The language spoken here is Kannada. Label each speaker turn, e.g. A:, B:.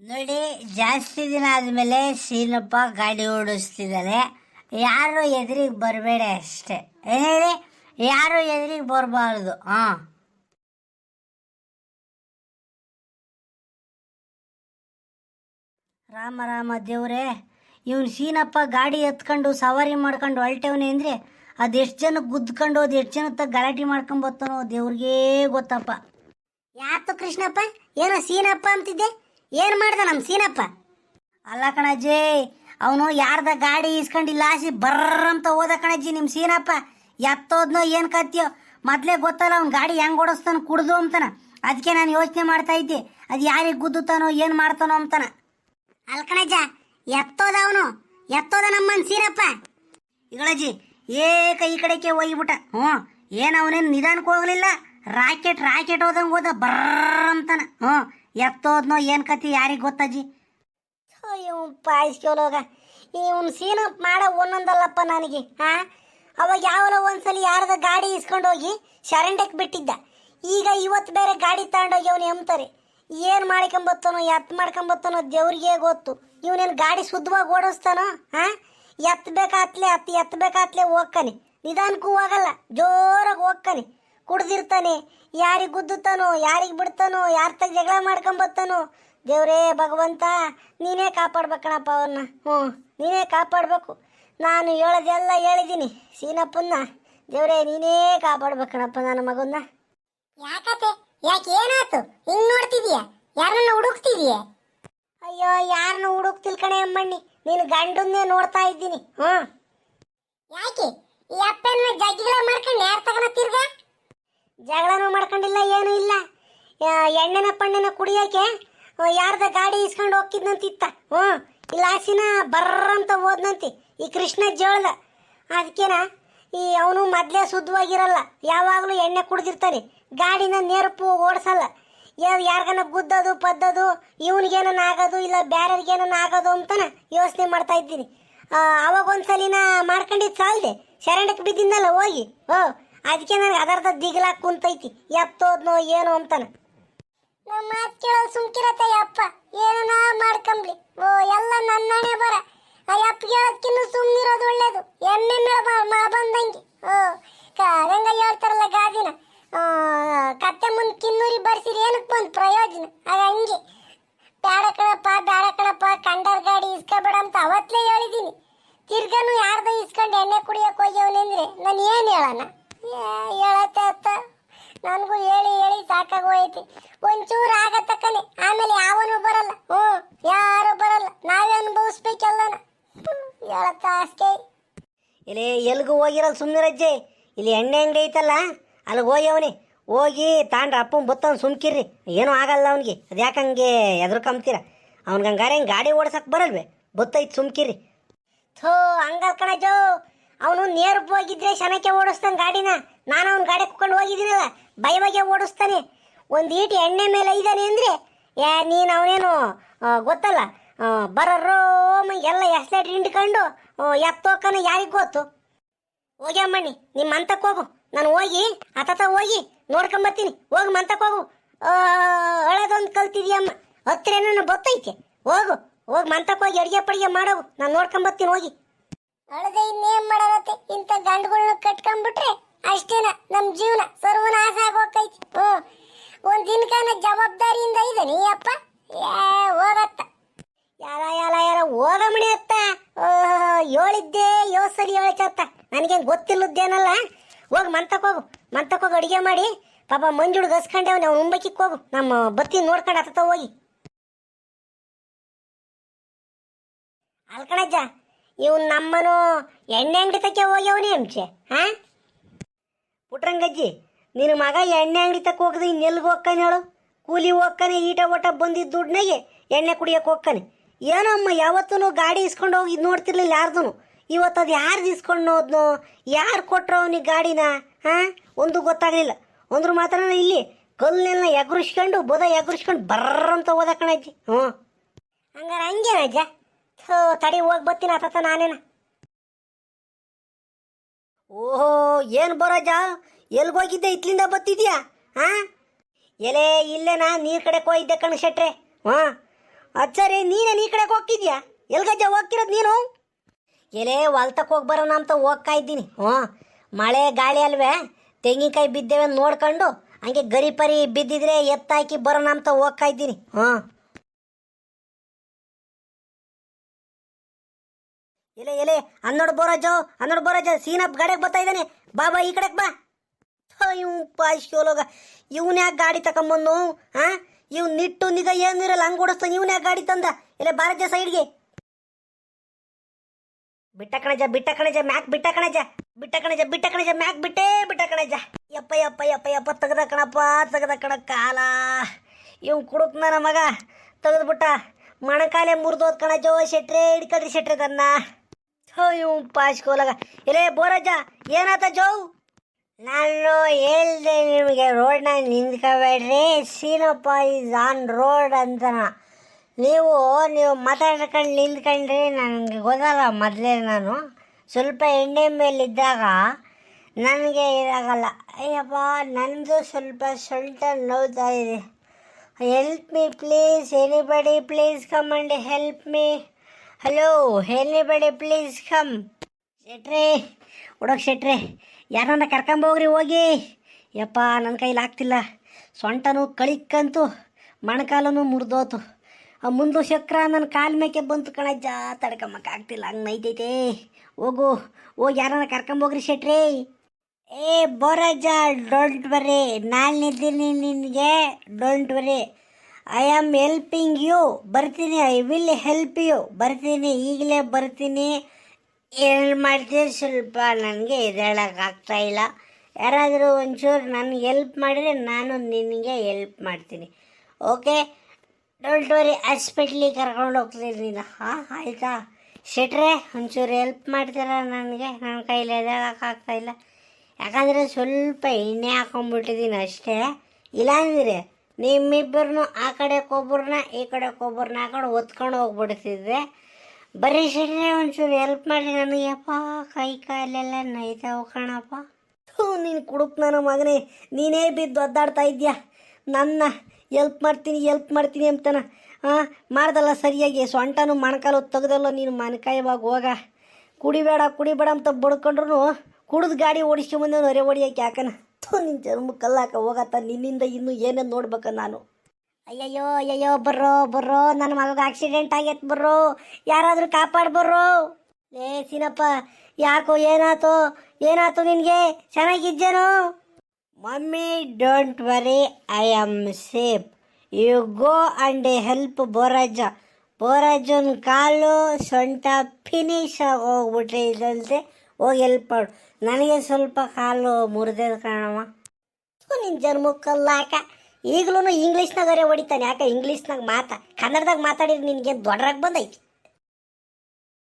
A: ನೋಡಿ, ಜಾಸ್ತಿ ದಿನ ಆದಮೇಲೆ ಸೀನಪ್ಪ ಗಾಡಿ ಓಡಿಸ್ತಿದ್ದಾರೆ ಯಾರು ಎದುರಿಗೆ ಬರಬೇಡ ಅಷ್ಟೇ. ಏನು ಹೇಳಿ? ಯಾರು ಎದುರಿಗೆ ಬರಬಾರ್ದು? ಹಾಂ. ರಾಮ ರಾಮ ದೇವ್ರೇ, ಇವನು ಸೀನಪ್ಪ ಗಾಡಿ ಎತ್ಕೊಂಡು ಸವಾರಿ ಮಾಡ್ಕೊಂಡು ಹೊಲ್ಟವನೆ ಅಂದರೆ ಅದು ಎಷ್ಟು ಜನ ಗುದ್ಕೊಂಡು ಅದು ಎಷ್ಟು ಜನ ಗಲಾಟೆ ಮಾಡ್ಕೊಂಬತ್ತಾನೋ ದೇವ್ರಿಗೇ ಗೊತ್ತಪ್ಪ. ಯಾತು ಕೃಷ್ಣಪ್ಪ? ಏನೋ ಸೀನಪ್ಪ ಅಂತಿದ್ದೆ? ಏನು ಮಾಡ್ದ ನಮ್ಮ ಸೀನಪ್ಪ? ಅಲ್ಲ ಕಣಜ್ಜಿ, ಅವನು ಯಾರ್ದ ಗಾಡಿ ಇಸ್ಕೊಂಡಿಲ್ಲ ಆಸಿ ಬರ್ರಂತ ಹೋದ ಕಣಜ್ಜಿ ನಿಮ್ಮ ಸೀನಪ್ಪ. ಎತ್ತೋದ್ನೋ ಏನು ಕತ್ತಿಯೋ, ಮೊದಲೇ ಗೊತ್ತಲ್ಲ ಅವ್ನು ಗಾಡಿ ಹೆಂಗೆ ಓಡಿಸ್ತಾನ, ಕುಡ್ದು ಅಂತಾನ. ಅದಕ್ಕೆ ನಾನು ಯೋಚನೆ ಮಾಡ್ತಾ ಇದ್ದೆ, ಅದು ಯಾರಿಗೆ ಗುದ್ದುತ್ತಾನೋ, ಏನು ಮಾಡ್ತಾನೋ ಅಂತಾನ. ಅಲ್ಕಣಜ್ಜ ಎತ್ತೋದ ಅವನು, ಎತ್ತೋದ ನಮ್ಮನ್ ಸೀನಪ್ಪ. ಇಗಳಜ್ಜಿ ಏಕ ಈ ಕಡೆಗೆ ಹೋಗಿಬಿಟ್ಟ ಹ್ಞೂ, ಏನು ಅವನೇನು ನಿಧಾನಕ್ಕೆ ಹೋಗಲಿಲ್ಲ, ರಾಕೆಟ್ ರಾಕೆಟ್ ಹೋದಂಗೆ ಹೋದ ಬರ್ರಂತಾನ. ಹ್ಞೂ ಎತ್ತೋದ್ನೋ ಏನು ಕತಿ ಯಾರಿಗೆ ಗೊತ್ತಜ್ಜಿ ಇವ್ ಪಾಯಿಸ್ಕೊಳೋಗ ಇವ್ನು ಸೀನ ಮಾಡೋ ಒಂದೊಂದಲ್ಲಪ್ಪ ನನಗೆ ಹಾ ಅವಾಗ ಯಾವಲ ಒಂದ್ಸಲಿ ಯಾರದ ಗಾಡಿ ಇಸ್ಕೊಂಡು ಹೋಗಿ ಶರಂಡಕ್ಕೆ ಬಿಟ್ಟಿದ್ದ. ಈಗ ಇವತ್ತು ಬೇರೆ ಗಾಡಿ ತಗೊಂಡೋಗಿ ಅವನು ಎಂಬ್ತಾರೆ ಏನು ಮಾಡ್ಕೊಂಬತ್ತಾನೋ ಎತ್ ಮಾಡ್ಕೊಂಬತ್ತಾನೋ ದೇವ್ರಿಗೆ ಗೊತ್ತು. ಇವನೇನು ಗಾಡಿ ಶುದ್ಧವಾಗಿ ಓಡಿಸ್ತಾನೋ ಹಾ ಎತ್ತಬೇಕಾತ್ಲೆ ಅತ್ ಬೇಕಾತ್ಲೆ ಹೋಗ್ಕನಿ. ನಿಧಾನಕ್ಕೂ ಹೋಗಲ್ಲ, ಜೋರಾಗಿ ಹೋಗ್ತಾನೆ ಕುಡ್ದಿರ್ತಾನೆ. ಯಾರಿಗೆ ಗುದ್ದುತ್ತಾನೋ ಯಾರಿಗೆ ಬಿಡ್ತಾನೋ ಯಾರ ತಗ ಜಗಳ ಮಾಡ್ಕೊಂಬತ್ತಾನೋ ದೇವ್ರೇ ಭಗವಂತ ನೀನೇ ಕಾಪಾಡ್ಬೇಕಣಪ್ಪ ಅವ್ರನ್ನ ಹ್ಞೂ ನೀನೇ ಕಾಪಾಡಬೇಕು. ನಾನು ಹೇಳೋದೆಲ್ಲ ಹೇಳಿದ್ದೀನಿ ಸೀನಪ್ಪನ್ನ. ದೇವ್ರೇ ನೀನೇ ಕಾಪಾಡ್ಬೇಕಣಪ್ಪ ನನ್ನ ಮಗನ್ನ. ಯಾಕತೆ ಯಾಕೆ ಏನಾಯ್ತು? ಹಿಂಗ್ ನೋಡ್ತಿದೀಯ? ಯಾರನ್ನ ಹುಡುಕ್ತಿದೀಯ? ಅಯ್ಯೋ ಯಾರನ್ನ ಹುಡುಕ್ತಿಲ್ ಕಣೆ ಅಮ್ಮಣ್ಣಿ. ನೀನು ಗಂಡನ್ನೇ ನೋಡ್ತಾ ಇದ್ದೀನಿ. ಹ್ಞೂ. ಯಾಕೆ? ಈ ಅಪ್ಪನ ಜಗ್ಗಿಗಳ ಮಾಡ್ಕೊಂಡು ಯಾರು ತಗನ ತಿರ್ಗ? ಜಗಳನೂ ಮಾಡ್ಕೊಂಡಿಲ್ಲ, ಏನೂ ಇಲ್ಲ. ಎಣ್ಣೆನ ಪಣ್ಣೆನ ಕುಡಿಯೋಕೆ ಯಾರ್ದ ಗಾಡಿ ಇಸ್ಕೊಂಡು ಹೋಗ್ತಿದ್ನಂತಿತ್ತ? ಹ್ಞೂ ಇಲ್ಲ ಆಸಿನ ಬರ್ರಂತ ಹೋದ್ನಂತಿ, ಈ ಕೃಷ್ಣ ಜೋಳದ ಅದಕ್ಕೇನ, ಈ ಅವನು ಮೊದಲೇ ಶುದ್ಧವಾಗಿರಲ್ಲ, ಯಾವಾಗಲೂ ಎಣ್ಣೆ ಕುಡ್ದಿರ್ತಾನೆ, ಗಾಡಿನ ನೆರಪು ಓಡಿಸಲ್ಲ. ಯಾರಿಗನ ಗುದ್ದೋದು, ಪದ್ದೋದು ಇವನಿಗೇನ ಆಗೋದು, ಇಲ್ಲ ಬೇರೆಯವ್ರಿಗೇನ ಆಗೋದು ಅಂತನ ಯೋಚನೆ ಮಾಡ್ತಾ ಇದ್ದೀನಿ. ಅವಾಗ ಒಂದ್ಸಲಿನ ಮಾಡ್ಕೊಂಡಿದ್ದು ಸಾಲದೆ, ಶರಣಕ್ಕೆ ಬಿದ್ದಿದ್ದಲ್ಲ ಹೋಗಿ ಓ ಅದಕ್ಕೆ ನನಗೆ ಅದರ್ಧ ದಿಗ್ಲಾಕ್ ಕುಂತೈತಿ. ಎತ್ತೋದ್ನೋ ಏನೋ ಅಂತಾನೆ. ನಮ್ಮ ಮಾತು ಕೇಳೋ ಸುಮ್ಕಿರತ್ತೆ ಅಪ್ಪ. ಏನನ ಮಾಡ್ಕಂಬ್ಲಿ? ಓ, ಎಲ್ಲ ನನ್ನಣೆ ಬರ. ಆ ಅಪ್ಪ ಕೇಳೋದ್ಕಿನ್ನು ಸುಮ್ಮನಿರೋದು ಒಳ್ಳೇದು. ಎಮ್ಮೆ ಮಾ ಬಂದಂಗೆ. ಓ ಕಾರಂಗ ಹೇಳ್ತಾರಲ್ಲ ಗಾದಿನ? ಕತ್ತೆ ಮುಂದೆ ಕಿನ್ನೂರಿ ಬರ್ಸಿರಿ, ಏನಕ್ಕೆ ಬಂದು ಪ್ರಯೋಜನ? ಆಗ ಹಂಗೆ. ಬ್ಯಾಡ ಕಣಪ್ಪ ಬ್ಯಾಡ ಕಣಪ್ಪ, ಕಂಡರ್ ಗಾಡಿ ಇಸ್ಕೊಬೇಡ ಅಂತ ಅವತ್ತಲೇ ಹೇಳಿದ್ದೀನಿ ತಿರ್ಗನು ಯಾರ್ದ ಇಸ್ಕೊಂಡು ಎಣ್ಣೆ ಕುಡಿಯೋಕೆ ಹೋಗ್ಯವನೆ ಅಂದ್ರೆ ನಾನು ಏನು ಹೇಳಣ ಹೇಳತ್ತೆ ಅತ್ತ ನನಗೂ ಹೇಳಿ ಹೇಳಿ ಸಾಕಾಗೋಯ್ತು ಒಂಚೂರು ಆಗತ್ತಕ್ಕನೆ ಆಮೇಲೆ ಯಾವನು ಬರಲ್ಲ. ಹ್ಞೂ, ಯಾರು ಬರಲ್ಲ. ನಾವೇ ಅನುಭವಿಸ್ಬೇಕೆಲ್ಲನ ಹೇಳತ್ತ ಅಷ್ಟೇ. ಇಲ್ಲಿ ಎಲ್ಗೂ ಹೋಗಿರಲ್ಲ ಸುಮ್ಮನಿರಜ್ಜೆ ಇಲ್ಲಿ ಎಣ್ಣೆ ಅಂಗಡಿ ಐತಲ್ಲ, ಅಲ್ಲಿಗೆ ಅವನಿ. ಹೋಗಿ ತಾಂಡ್ರ ಅಪ್ಪನ ಬತ್ತವ್ನು ಸುಮ್ಕಿರ್ರಿ. ಏನೂ ಆಗಲ್ಲ ಅವನಿಗೆ. ಅದು ಯಾಕಂಗೆ ಎದ್ರಕಂಬ್ತೀರ? ಅವ್ನಿಗೆ ಹಂಗಾರೆ ಹಿಂಗೆ ಗಾಡಿ ಓಡ್ಸಕ್ಕೆ ಬರಲ್ವೇ? ಬತ್ತೈತೆ ಸುಮ್ಕಿರ್ರಿ. ಥೋ, ಹಂಗಲ್ ಕಣಜೋ ಅವನು ನೇರಕ್ಕೆ ಹೋಗಿದ್ರೆ ಶನಕ್ಕೆ ಓಡಿಸ್ತಾನೆ ಗಾಡಿನ. ನಾನು ಅವ್ನ ಗಾಡಿ ಕುಕೊಂಡು ಹೋಗಿದ್ದೀನಲ್ಲ, ಬೈವಾಗೆ ಓಡಿಸ್ತಾನೆ. ಒಂದು ಈಟಿ ಎಣ್ಣೆ ಮೇಲೆ ಇದ್ದಾನೆ ಅಂದರೆ ಯಾ ನೀನು ಅವನೇನು ಗೊತ್ತಲ್ಲ? ಬರೋರೋಮ ಎಲ್ಲ ಎಸ್ಲೇಟ್ ಹಿಂಡ್ಕೊಂಡು ಎತ್ತೋಕನ ಯಾರಿಗೆ ಗೊತ್ತು? ಹೋಗಿ ಅಮ್ಮಣ್ಣಿ ನಿಮ್ಮ ಮಂತಕ್ಕೆ ಹೋಗು. ನಾನು ಹೋಗಿ ಅತತ ಹೋಗಿ ನೋಡ್ಕೊಂಬರ್ತೀನಿ ಹೋಗಿ ಮಂತಕ್ಕೆ ಹೋಗು. ಹಳದೊಂದು ಕಲ್ತಿದ್ಯಮ್ಮ ಹತ್ತಿರ ನನ್ನ ಗೊತ್ತೈತೆ? ಹೋಗು. ಹೋಗಿ ಮಂತಕ್ಕೆ ಹೋಗಿ ಅಡಿಗೆ ಪಡಿಗೆ ಮಾಡೋವು ನಾನು ನೋಡ್ಕೊಂಬರ್ತೀನಿ ಹೋಗಿ. ಅಳದೆ ಇನ್ನೇನ್ ಮಾಡೋದತ್ತೆ ಇಂಥ ಗಂಡುಗಳನ್ನ ಕಟ್ಕೊಂಡ್ಬಿಟ್ರೆ ಅಷ್ಟೇನ? ನಮ್ಮ ಜೀವನ, ಸರ್ವನಾಶ ಒಂದ್ ಜವಾಬ್ದಾರಿಯಿಂದ ಇದೆ ನೀ ಅಪ್ಪ? ಹೋಗತ್ತ. ಯಾರ ಯಾರ ಯಾರ? ಹೋಗಮಣಿ ಅತ್ತ. ಹೇಳಿದ್ದೆ ಯೋಸರಿ ಸರಿ ಹೇಳ್ಚತ್ತ ನನಗೇನು ಗೊತ್ತಿಲ್ಲದ್ದೇನಲ್ಲ? ಹೋಗಿ ಮಂತಕ್ಕೆ ಹೋಗು. ಮಂತಕ್ಕೆ ಹೋಗಿ, ಅಡಿಗೆ ಮಾಡಿ. ಪಾಪ ಮಂಜುಳು ಗಸ್ಕೊಂಡೆ ನಾವು ಮುಂಬೈಕಿಗೆ ಹೋಗು. ನಮ್ಮ ಬತ್ತಿ ನೋಡ್ಕೊಂಡು ಹತ್ತ ಹೋಗಿ. ಅಲ್ಕಣಜ್ಜ, ಇವ್ನು ನಮ್ಮನು ಎಣ್ಣೆ ಅಂಗಡಿ ತಕ್ಕೆ ಹೋಗ್ಯವನೇ ಅಂಚೆ ಹಾ? ಪುಟ್ರಂಗಜ್ಜಿ ನಿನ್ನ ಮಗ ಎಣ್ಣೆ ಅಂಗಡಿ ತಕ್ಕ ಹೋಗದೆ ಇನ್ನೆಲ್ಗೆ ಹೋಗ್ತಾನೆ ಹೇಳು? ಕೂಲಿ ಹೋಗ್ತಾನೆ ಈಟ ಓಟ ಬಂದಿದ್ದ ದುಡ್ಡಿನಾಗೆ ಎಣ್ಣೆ ಕುಡಿಯಕ್ಕೆ ಏನೋ ಏನಮ್ಮ ಯಾವತ್ತೂ ಗಾಡಿ ಇಸ್ಕೊಂಡು ಹೋಗಿ ನೋಡ್ತಿರ್ಲಿಲ್ಲ ಯಾರ್ದು ಇವತ್ತು ಅದು ಯಾರ್ದು ಇಸ್ಕೊಂಡು ಹೋದ್ನು? ಯಾರು ಕೊಟ್ರು ಅವನಿಗೆ ಗಾಡಿನ? ಹಾಂ? ಒಂದು ಗೊತ್ತಾಗಲಿಲ್ಲ. ಅಂದ್ರು ಮಾತ್ರ ಇಲ್ಲಿ ಕಲ್ಲನ್ನೆಲ್ಲ ಎಗರಿಸ್ಕೊಂಡು, ಬೋದ ಎಗರಿಸ್ಕೊಂಡು ಬರ್ರಂತ ಓದ ಕಣಜ್ಜಿ ಹ್ಞೂ. ಹಂಗಾರೆ ಹಂಗೇನಜ್ಜ ಥೋ, ತಡಿ ಹೋಗಿ ಬರ್ತೀನಿ ಆತತ ನಾನೇನ. ಓಹೋ, ಏನು ಬರೋಜ ಎಲ್ಗೋಗಿದ್ದೆ ಇತ್ಲಿಂದ ಬತ್ತಿದ್ಯಾ? ಹಾ ಎಲೆ ಇಲ್ಲೇನಾ ನೀರ್ ಕಡೆ ಹೋಗಿದ್ದೆ ಕಣ್ ಶೆಟ್ರೆ. ಹಾ ಅಚ್ಚರಿ ನೀನೇ ನೀ ಕಡೆಗೆ ಹೋಗ್ತಿದ್ಯಾ? ಎಲ್ಗಜ್ಜ ಹೋಗ್ತಿರೋದು ನೀನು? ಎಲೆ ಹೊಲ್ತಕ್ಕೆ ಹೋಗಿ ಬರೋಣ ಅಂತ ಹೋಗ್ತಾ ಇದ್ದೀನಿ. ಹ್ಞೂ ಮಳೆ, ಗಾಳಿ ಅಲ್ವೇ? ತೆಂಗಿನಕಾಯಿ ಬಿದ್ದೇವೆ ನೋಡ್ಕೊಂಡು ಹಂಗೆ ಗರಿ ಪರಿ ಬಿದ್ದಿದ್ರೆ ಎತ್ತಾಕಿ ಬರೋಣ ಅಂತ ಹೋಗ್ತಾ ಇದ್ದೀನಿ. ಹ್ಞೂ ಎಲೆ ಎಲೆ ಹನ್ನೊಡ್ ಬೋರಾಜು ಹನ್ನೊಡ್ ಬೋರಾಜು ಸೀನಪ್ ಗಾಡಿಗೆ ಬರ್ತಾ ಇದ್ದಾನೆ. ಬಾ ಬಾ, ಈ ಕಡೆಗೆ ಬಾ. ಇವ್ ಪಾಶ್ಕೋಲೋಗ ಇವನ್ ಯಾಕೆ ಗಾಡಿ ತಕೊಂಬಂದು ಹಾ ಇವ್ ನಿಟ್ಟು ನಿಗ ಏನಿರಲ್ಲ ಹಂಗ್ ಓಡಿಸ್ತಾನೆ, ಇವನ್ ಯಾಕೆ ಗಾಡಿ ತಂದ? ಇಲ್ಲ ಬಾರಜ ಸೈಡ್ಗೆ ಬಿಟ್ಟ ಕಣಜ ಬಿಟ್ಟ ಕಣಜ, ಮ್ಯಾಕ್ ಬಿಟ್ಟ ಕಣಜ. ಬಿಟ್ಟ ಕಣಜ ಬಿಟ್ಟ ಕಣಜ, ಮ್ಯಾಕ್ ಬಿಟ್ಟೇ ಬಿಟ್ಟ ಕಣಜ. ಯಪ್ಪ ಯಪ್ಪ ಯಪ್ಪ ಯಪ್ಪ, ತೆಗ್ದ ಕಣಪ್ಪ, ತೆಗ್ದ ಕಣ ಕಾಲ. ಇವ್ ಕುಡುಕ್ನ ಮಗ, ತೆಗೆದ್ಬಿಟ್ಟ. ಮಣಕಾಲೆ ಮುರಿದೋದ್ ಕಣಜೋ ಶೆಟ್ರೆ ಹಿಡ್ಕಳ್ರಿ ಶೆಟ್ರೆ ತನ್ನ. ಹೋ ಇವ್ ಪಾಶ್ಕೋಲಗ ಇಲ್ಲೇ ಬೋರಜ್ಜ, ಏನಾತ ಜೋ? ನಾನು ಹೇಳ್ದೆ ನಿಮಗೆ ರೋಡ್ನಾಗ ನಿಂತ್ಕೋಬೇಡ್ರಿ. ಸೀನಪ್ಪ ಇಸ್ ಆನ್ ರೋಡ್ ಅಂತನ. ನೀವು ನೀವು ಮಾತಾಡ್ಕೊಂಡು ನಿಂತ್ಕೊಂಡ್ರಿ ನನಗೆ ಗೊತ್ತಲ್ಲ ಮೊದಲೇ ನಾನು. ಸ್ವಲ್ಪ ಎಣ್ಣೆ ಮೇಲಿದ್ದಾಗ ನನಗೆ ಇದಾಗಲ್ಲ. ಅಯ್ಯಪ್ಪ ನನ್ನದು ಸ್ವಲ್ಪ ಸೊಂಟ ನೋವ್ತಾ ಇದೆ. Help me please anybody please come and help me hello anybody please come ಶೆಟ್ರೆ ಹುಡುಗ ಶೆಟ್ರೆ ಯಾರನ್ನ ಕರ್ಕೊಂಬೋಗ್ರಿ ಹೋಗಿ. ಯಪ್ಪ ನನ್ನ ಕೈಲಿ ಆಗ್ತಿಲ್ಲ. ಸೊಂಟನು ಕಳಿಕ್ಕಂತು, ಮಣಕಾಲನು ಮುರಿದೋತು. ಮುಂದು ಚಕ್ರ ನನ್ನ ಕಾಲು ಮೇಕೆ ಬಂತು ಕಣಜ್ಜ ತಡ್ಕೊಂಬಕ್ಕೆ ಆಗ್ತಿಲ್ಲ, ಹಂಗೆ ನೈತೈತೆ ಹೋಗು, ಹೋಗಿ ಯಾರನ್ನ ಕರ್ಕೊಂಬೋಗ್ರಿ ಶೆಟ್ರಿ. ಏ ಬೋರಜ್ಜ ಡೋಂಟ್ ವರಿ. ನಾನು ನಿಂತೀನಿ ನಿನಗೆ, ಡೋಂಟ್ ಬರ್ರಿ ಐ ಆಮ್ ಹೆಲ್ಪಿಂಗ್ ಯು, ಬರ್ತೀನಿ, ಐ ವಿಲ್ ಹೆಲ್ಪ್ ಯು. ಬರ್ತೀನಿ, ಈಗಲೇ ಬರ್ತೀನಿ. ಏನು ಮಾಡ್ತೀನಿ ಸ್ವಲ್ಪ ನನಗೆ ಎದ್ದೇಳೋಕ್ಕಾಗ್ತಾ ಇಲ್ಲ. ಯಾರಾದರೂ ಒಂಚೂರು ನನಗೆ ಹೆಲ್ಪ್ ಮಾಡಿದ್ರೆ ನಾನು ನಿನಗೆ ಹೆಲ್ಪ್ ಮಾಡ್ತೀನಿ. ಓಕೆ ಡೋಂಟ್ ವರಿ ಹಾಸ್ಪಿಟ್ಲಿಗೆ ಕರ್ಕೊಂಡು ಹೋಗ್ತೀನಿ ನೀನು, ಹಾಂ, ಆಯಿತಾ? ಶೆಟ್ರೆ, ಒಂಚೂರು ಹೆಲ್ಪ್ ಮಾಡ್ತೀರಾ ನನಗೆ? ನನ್ನ ಕೈಲಿ ಎದ್ದೇಳಕ್ಕಾಗ್ತಾ ಇಲ್ಲ. ಯಾಕಂದರೆ ಸ್ವಲ್ಪ ಎಣ್ಣೆ ಹಾಕೊಂಡ್ಬಿಟ್ಟಿದ್ದೀನಿ ಅಷ್ಟೇ. ಇಲ್ಲಾಂದ್ರೆ ನಿಮ್ಮಿಬ್ಬರನ್ನೂ ಆ ಕಡೆ ಕೊಬ್ಬರನ್ನ ಈ ಕಡೆ ಕೊಬ್ಬರನ್ನ ಹಾಕೊಂಡು ಒತ್ಕೊಂಡು ಹೋಗ್ಬಿಡ್ತಿದ್ದೆ. ಬರೀ ಶೆಟ್ರೆ ಒಂಚೂರು ಹೆಲ್ಪ್ ಮಾಡಿ ನನಗೆ. ಅಪ್ಪ ಕೈ ಕಾಲೆಲ್ಲ ನೈತಾವ ಕಣಪ್ಪ. ಥೂ, ನೀನು ಕುಡುಕ್ ನನ್ನ ಮಗನೇ. ನೀನೇ ಬಿದ್ದು ಒದ್ದಾಡ್ತಾ ಇದೆಯಾ ನನ್ನ ಎಲ್ಪ್ ಮಾಡ್ತೀನಿ ಎಲ್ಪ್ ಮಾಡ್ತೀನಿ ಅಂತಾನ. ಹಾಂ ಮಾಡ್ದಲ್ಲ ಸರಿಯಾಗಿ. ಸೊಂಟನು ಮೊಣಕಾಲು ತೆಗ್ದಲ್ಲ ನೀನು ಮನಕಾಯವಾಗ ಹೋಗ. ಕುಡಿಬೇಡ ಕುಡಿಬೇಡ ಅಂತ ಬಡ್ಕೊಂಡ್ರು ಕುಡಿದು ಗಾಡಿ ಓಡಿಸ್ಕೊಂಬಂದೇವನು ಅರೆ ಹೊಡಿಯೋಕೆ ಯಾಕನ ಥೂ ನಿನ್ನ ಜನ್ಮಕ್ಕೆ ಕಲ್ಲಾಕ ಹೋಗತ್ತ. ನಿನ್ನಿಂದ ಇನ್ನೂ ಏನೇನು ನೋಡ್ಬೇಕ ನಾನು? ಅಯ್ಯಯ್ಯೋ ಅಯ್ಯಯ್ಯೋ, ಬರ್ರೋ ಬರ್ರೋ, ನನ್ನ ಮಗಗೆ ಆಕ್ಸಿಡೆಂಟ್ ಆಗೈತೆ ಬರ್ರೋ. ಯಾರಾದರೂ ಕಾಪಾಡ್ ಬರ್ರೋ. ಏ ಸೀನಪ್ಪ, ಯಾಕೋ ಏನಾತು ಏನಾತು ನಿನಗೆ? ಚೆನ್ನಾಗಿದ್ದೇನು? Mummy don't worry I am safe you go and help ಬೋರಾಜ. ಬೋರಾಜನ ಕಾಲು ಸೊಂಟ ಫಿನಿಶ್ ಆಗಿ ಹೋಗ್ಬಿಟ್ಟಿದಂತೆ ಹೋಗಿ ಹೆಲ್ಪ್ ಮಾಡು. ನನಗೆ ಸ್ವಲ್ಪ ಕಾಲು ಮುರಿದ ಕಾಣಮ್ಮ ನಿನ್ನ ಜನ್ಮಕ್ಕಲ್ಲಾಕ ಈಗಲೂ ಇಂಗ್ಲೀಷ್ನಾಗರೆ ಹೊಡಿತಾನೆ. ಯಾಕೆ ಇಂಗ್ಲೀಷ್ನಾಗ ಮಾತಾ? ಕನ್ನಡದಾಗ ಮಾತಾಡಿದ್ರೆ ನಿನಗೆ ದೊಡ್ಡರಾಗಿ ಬಂದೈತಿ?